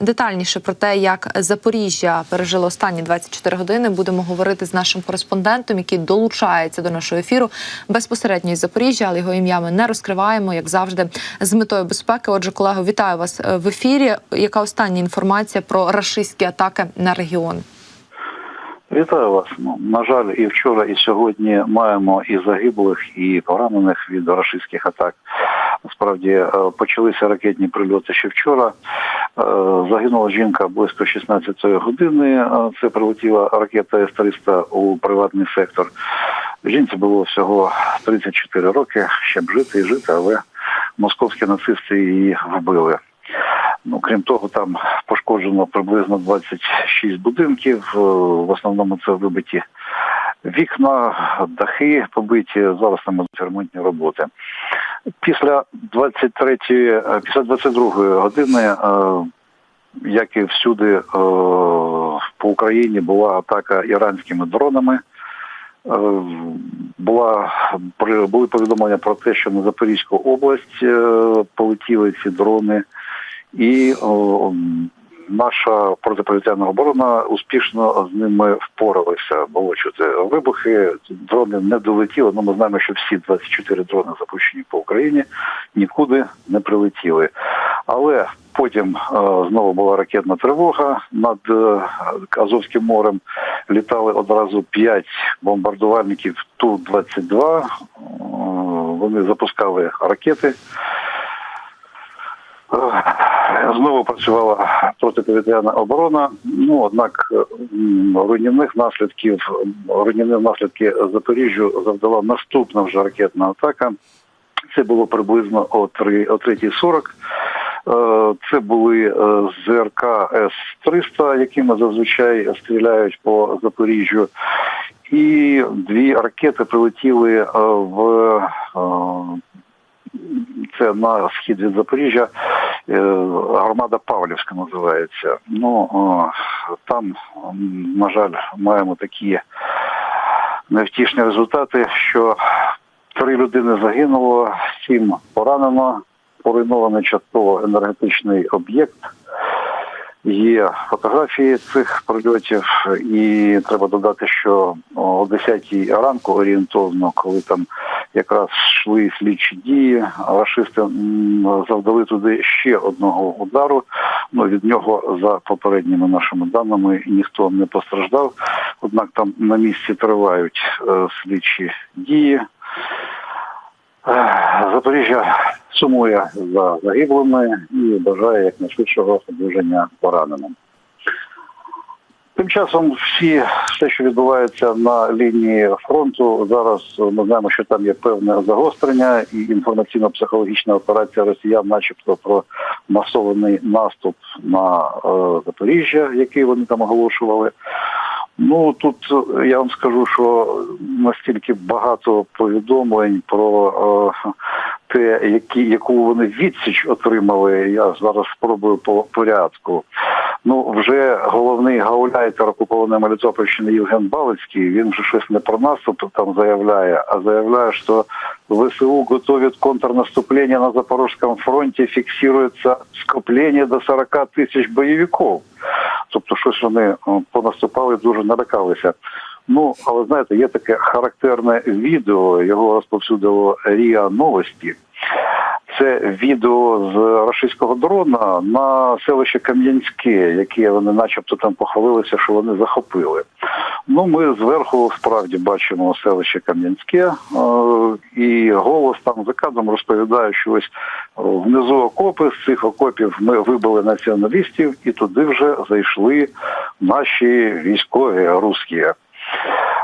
детальніше про те, як Запоріжжя пережило останні 24 години, будемо говорити з нашим кореспондентом, який долучається до нашого ефіру безпосередньо із Запоріжжя, але його ім'я ми не розкриваємо, як завжди, з метою безпеки. Отже, колего, вітаю вас е, в ефірі. Яка остання інформація про рашистські атаки на регіон? Вітаю вас. Ну, на жаль, і вчора, і сьогодні маємо і загиблих, і поранених від рашистських атак. Насправді е, почалися ракетні прильоти ще вчора. Е, Загинула жінка близько 16-ї години. Е, Це прилетіла ракета С-300 у приватний сектор. Жінці було всього 34 роки, ще б жити і жити, але московські нацисти її вбили. Ну, крім того, там пошкоджено приблизно 26 будинків. В основному це вибиті вікна, дахи побиті. Зараз там ремонтні роботи. Після 23, е, після 22 години, е, як і всюди е, по Україні, була атака іранськими дронами. Була були повідомлення про те, що на Запорізьку область полетіли ці дрони, і наша протиповітряна оборона успішно з ними впоралася. Було чути вибухи, дрони не долетіли. Ну ми знаємо, що всі 24 дрони запущені по Україні нікуди не прилетіли. Але потім е, знову була ракетна тривога над е, Азовським морем. Літали одразу 5 бомбардувальників Ту-22. Е, Вони запускали ракети. Знову працювала протиповітряна оборона. Ну однак руйнівних наслідків руйнівних наслідки Запоріжжю завдала наступна вже ракетна атака. Це було приблизно о 3, о 3.40. Е, Це були е, ЗРК С-300, якими зазвичай стріляють по Запоріжжю. І дві ракети прилетіли е, в це на схід від Запоріжжя. е, Громада Павлівська називається. Ну там, на жаль, маємо такі невтішні результати, що три людини загинуло, сім поранено, поруйнований частково енергетичний об'єкт. Є фотографії цих прильотів, і треба додати, що о 10 ранку орієнтовно, коли там якраз йшли слідчі дії, рашисти завдали туди ще одного удару. Ну від нього за попередніми нашими даними ніхто не постраждав. Однак там на місці тривають е, слідчі дії. Запоріжжя сумує за загиблими і бажає якнайшвидшого одужання пораненим. Тим часом всі все, що відбувається на лінії фронту, зараз ми знаємо, що там є певне загострення і інформаційно-психологічна операція росіян, начебто про масований наступ на е, Запоріжжя, який вони там оголошували. Ну тут е, я вам скажу, що настільки багато повідомлень про е, те, які, яку вони відсіч отримали. Я зараз спробую по порядку. Ну, вже головний гауляйтер окупованої Мелітопольщини Євген Балицький, він вже щось не про наступ там заявляє, а заявляє, що ВСУ готовят контрнаступление на Запорожском фронті, фіксується скоплення до 40 тисяч бойовиків. Тобто, щось вони е, понаступали, дуже налякалися. Ну, але знаєте, є таке характерне відео, його розповсюдило Ріа Новості. Це відео з рашистського дрона на селище Кам'янське, яке вони начебто там похвалилися, що вони захопили. Ну, ми зверху справді бачимо селище Кам'янське, е, і голос там за кадром розповідає, що ось внизу окопи, з цих окопів ми вибили націоналістів, і туди вже зайшли наші військові русські.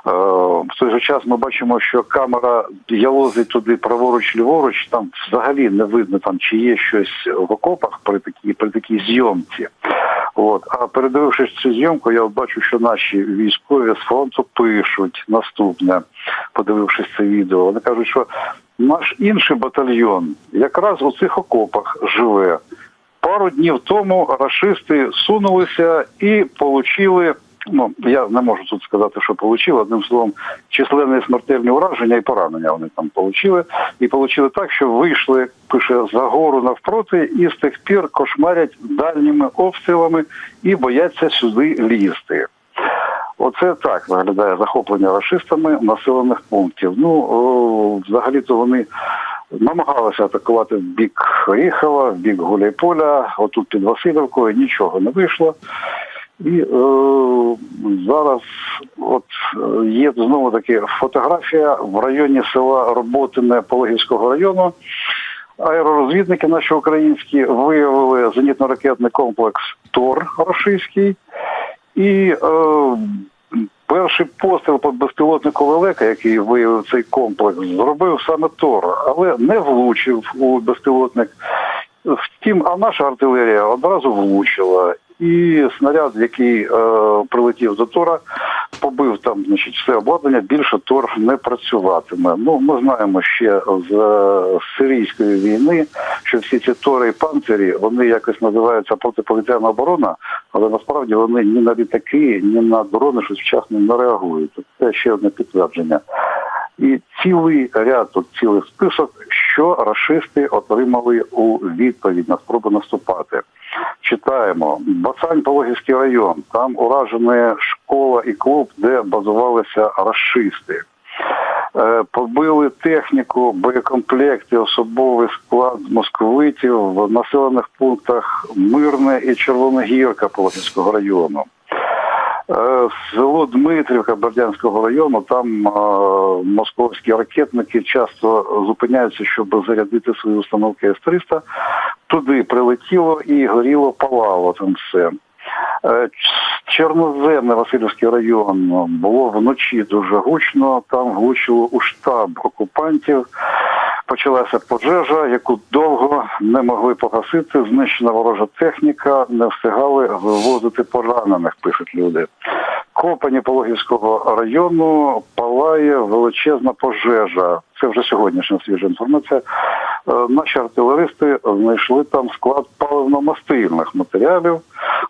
Е, В той же час ми бачимо, що камера ялозить туди праворуч ліворуч, там взагалі не видно там, чи є щось в окопах при такій при такій зйомці. От. А передивившись цю зйомку, я бачу, що наші військові з фронту пишуть наступне, подивившись це відео. Вони кажуть, що наш інший батальйон якраз у цих окопах живе. Пару днів тому рашисти сунулися і отримали Ну, я не можу тут сказати, що отримали. Одним словом, численні смертельні ураження і поранення вони там отримали. І отримали так, що вийшли, пише, за гору навпроти, і з тих пір кошмарять дальніми обстрілами і бояться сюди лізти. Оце так виглядає захоплення рашистами населених пунктів. Ну, взагалі-то вони намагалися атакувати в бік Ріхова, в бік Гуляйполя, отут під Васильівкою, нічого не вийшло. І е, зараз от е, є знову таки фотографія в районі села Роботине Пологівського району. Аеророзвідники наші українські виявили зенітно-ракетний комплекс ТОР російський. І е, перший постріл по безпілотнику Велека, який виявив цей комплекс, зробив саме Тор, але не влучив у безпілотник. Втім, а наша артилерія одразу влучила. І снаряд, який е, прилетів до Тора, побив там значить, все обладнання, більше Тор не працюватиме. Ну, ми знаємо ще з е, сирійської війни, що всі ці тори і панцирі, вони якось називаються протиповітряна оборона, але насправді вони ні на літаки, ні на дрони щось вчасно не реагують. Це ще одне підтвердження. І цілий ряд, тут цілий список, що рашисти отримали у відповідь на спробу наступати. Читаємо Бацань Пологівський район. Там уражена школа і клуб, де базувалися рашисти. Е, Побили техніку, боєкомплекти, особовий склад московитів в населених пунктах Мирне і Червоногірка Пологівського району. Е, Село Дмитрівка Бердянського району, там е, московські ракетники часто зупиняються, щоб зарядити свої установки С-300. Туди прилетіло і горіло, палало там все. Е, Чорноземний Васильівський район було вночі дуже гучно, там влучило у штаб окупантів. Почалася пожежа, яку довго не могли погасити. Знищена ворожа техніка, не встигали вивозити поранених, пишуть люди. Копані Пологівського району палає величезна пожежа. Це вже сьогоднішня свіжа інформація. Е, Наші артилеристи знайшли там склад паливно-мастильних матеріалів,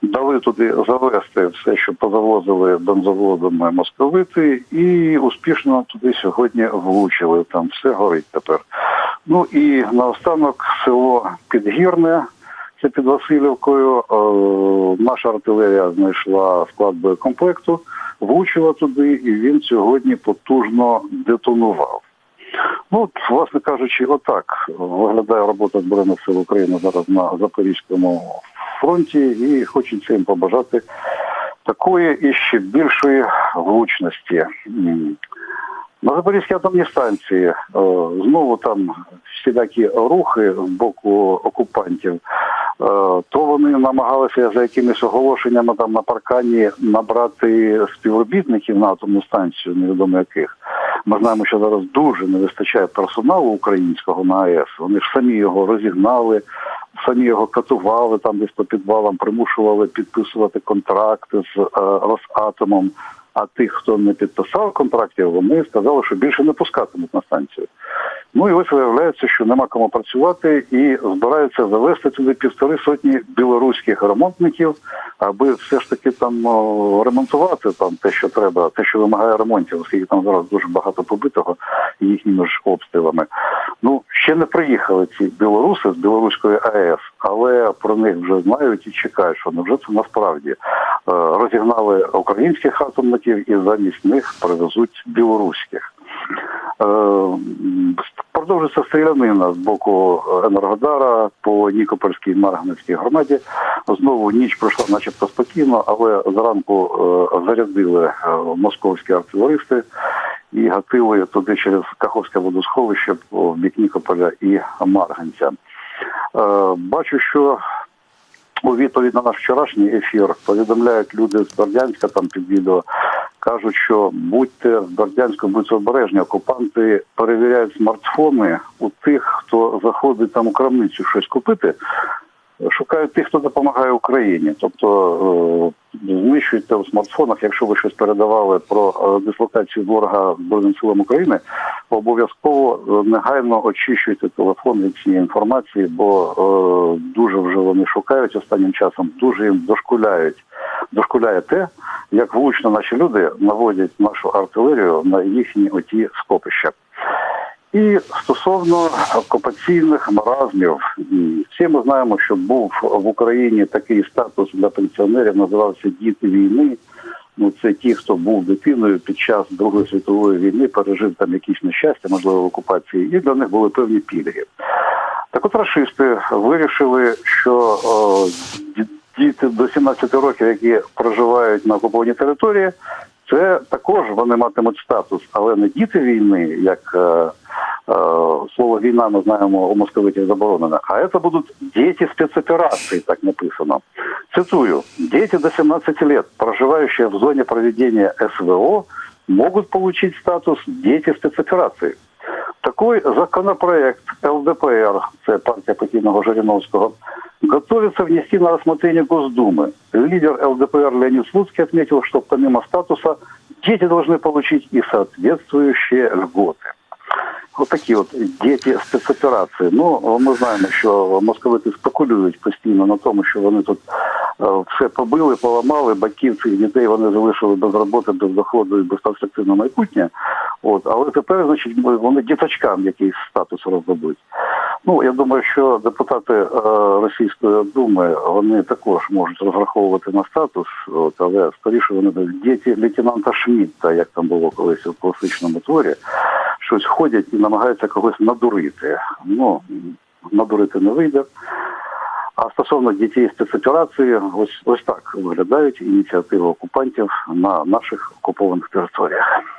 дали туди завести все, що позавозили бензовозами московити, і успішно туди сьогодні влучили. Там все горить тепер. Ну і наостанок село Підгірне. Це під Васильівкою. Е, наша артилерія знайшла склад боєкомплекту, влучила туди, і він сьогодні потужно детонував. Ну, от, власне кажучи, отак виглядає робота Збройних сил України зараз на Запорізькому фронті, і хочеться їм побажати такої і ще більшої влучності. На Запорізькій атомній станції е, знову там всілякі рухи з боку окупантів. Е, То вони намагалися за якимись оголошеннями там на паркані набрати співробітників на атомну станцію, невідомо яких. Ми знаємо, що зараз дуже не вистачає персоналу українського на АЕС. Вони ж самі його розігнали, самі його катували там десь по підвалам, примушували підписувати контракти з е, Росатомом. А тих, хто не підписав контрактів, вони сказали, що більше не пускатимуть на станцію. Ну і ось виявляється, що нема кому працювати, і збираються завести туди півтори сотні білоруських ремонтників, аби все ж таки там ремонтувати там те, що треба, те, що вимагає ремонтів, оскільки там зараз дуже багато побитого їхніми ж обстрілами. Ну ще не приїхали ці білоруси з білоруської АЕС, але про них вже знають і чекають, що невже це насправді розігнали українських атомників і замість них привезуть білоруських. Е, м, Продовжується стрілянина з боку Енергодара по Нікопольській Марганецькій громаді. Знову ніч пройшла начебто спокійно, але зранку е, зарядили е, московські артилеристи і гатили туди через Каховське водосховище в бік Нікополя і Марганця. Е, Бачу, що у відповідь на наш вчорашній ефір повідомляють люди з Бердянська там під відео. Кажуть, що будьте з Бердянська, будьте обережні. Окупанти перевіряють смартфони у тих, хто заходить там у крамницю щось купити. Шукають тих, хто допомагає Україні. Тобто е, знищуйте у смартфонах, якщо ви щось передавали про е, дислокацію ворога Збройним силам України, обов'язково е, негайно очищуйте телефон від цієї інформації, бо е, дуже вже вони шукають останнім часом, дуже їм дошкуляють. Дошкуляє те, як влучно наші люди наводять нашу артилерію на їхні оті скопища. І стосовно окупаційних маразмів, всі ми знаємо, що був в Україні такий статус для пенсіонерів, називався діти війни. Ну, це ті, хто був дитиною під час Другої світової війни, пережив там якісь нещастя, можливо, в окупації, і для них були певні пільги. Так от рашисти вирішили, що о, діти до 17 років, які проживають на окупованій території, це також вони матимуть статус, але не діти війни, як е, слово війна ми знаємо у московитів заборонено, а це будуть діти спецоперації, так написано. Цитую, дети до 17 лет, проживающие в зоне проведения СВО, могут получить статус дети спецоперации. Такой законопроект ЛДПР, це партія покійного Жириновського, готовится внести на рассмотрение Госдумы. Лидер ЛДПР Леонид Слуцкий отметил, что помимо статуса дети должны получить и соответствующие льготы. От такі от діти спецоперації. Ну ми знаємо, що московити спекулюють постійно на тому, що вони тут е, все побили, поламали, батьків цих дітей вони залишили без роботи, без доходу і без перспективного майбутнє. От, але тепер, значить, вони діточкам якийсь статус роздадуть. Ну, я думаю, що депутати е, Російської думи вони також можуть розраховувати на статус, от, але скоріше вони діти лейтенанта Шмідта, як там було колись у класичному творі, щось ходять і намагаються когось надурити. Ну, надурити не вийде. А стосовно дітей спецоперації, ось ось так виглядають ініціативи окупантів на наших окупованих територіях.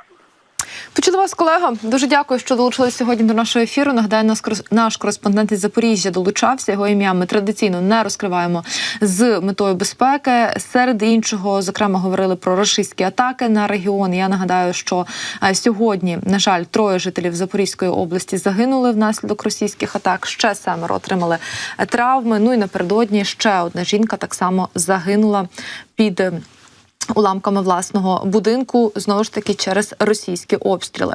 Почули вас, колего. Дуже дякую, що долучились сьогодні до нашого ефіру. Нагадаю, наш кореспондент із Запоріжжя долучався. Його ім'я ми традиційно не розкриваємо з метою безпеки. Серед іншого, зокрема, говорили про рашистські атаки на регіон. Я нагадаю, що е, сьогодні, на жаль, троє жителів Запорізької області загинули внаслідок російських атак. Ще семеро отримали е, травми. Ну і напередодні ще одна жінка так само загинула під. Уламками власного будинку знову ж таки через російські обстріли.